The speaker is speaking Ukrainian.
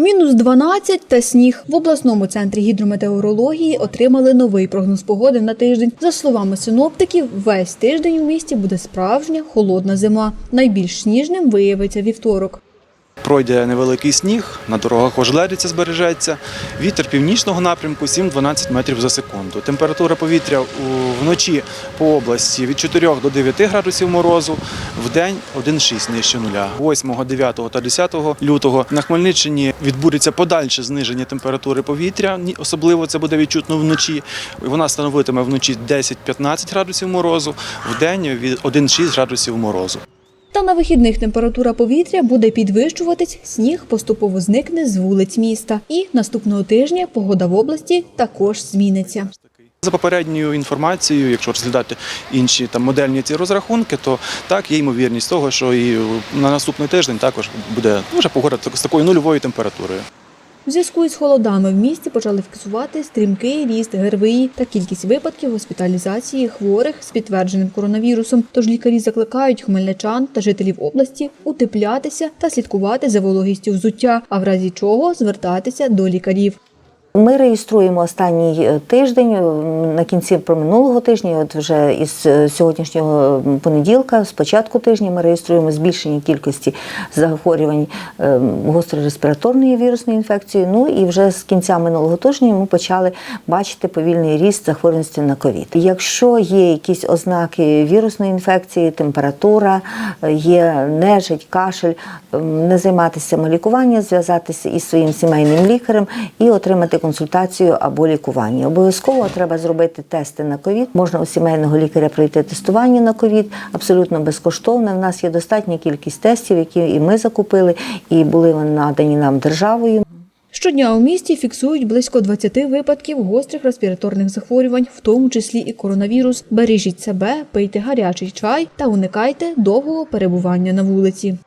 Мінус 12 та сніг. В обласному центрі гідрометеорології отримали новий прогноз погоди на тиждень. За словами синоптиків, весь тиждень у місті буде справжня холодна зима. Найбільш сніжним виявиться вівторок. Пройде невеликий сніг, на дорогах ожеледиця збережеться. Вітер північного напрямку 7-12 метрів за секунду. Температура повітря вночі по області від 4 до 9 градусів морозу, в день 1,6 нижче нуля. 8, 9 та 10 лютого на Хмельниччині відбудеться подальше зниження температури повітря. Особливо це буде відчутно вночі. Вона становитиме вночі 10-15 градусів морозу, в день від 1,6 градусів морозу. Та на вихідних температура повітря буде підвищуватись, сніг поступово зникне з вулиць міста. І наступного тижня погода в області також зміниться. За попередньою інформацією, якщо розглядати інші там модельні ці розрахунки, то так є ймовірність того, що і на наступний тиждень також буде ну, вже погода з такою нульовою температурою. У зв'язку із холодами в місті почали фіксувати стрімкий ріст ГРВІ та кількість випадків госпіталізації хворих з підтвердженим коронавірусом. Тож лікарі закликають хмельничан та жителів області утеплятися та слідкувати за вологістю взуття, а в разі чого звертатися до лікарів. Ми реєструємо останній е, тиждень е, на кінці минулого тижня. От вже із е, сьогоднішнього понеділка, з початку тижня, ми реєструємо збільшення кількості захворювань е, гострореспіраторної вірусної інфекції. Ну і вже з кінця минулого тижня ми почали бачити повільний ріст захворюваності на ковід. Якщо є якісь ознаки вірусної інфекції, температура, є нежить, кашель, ем, не займатися самолікуванням, зв'язатися із своїм сімейним лікарем і отримати консультацію або лікування. Обов'язково треба зробити тести на ковід. Можна у сімейного лікаря пройти тестування на ковід абсолютно безкоштовно. У нас є достатня кількість тестів, які і ми закупили, і були вони надані нам державою. Щодня у місті фіксують близько 20 випадків гострих респіраторних захворювань, в тому числі і коронавірус. Бережіть себе, пийте гарячий чай та уникайте довгого перебування на вулиці.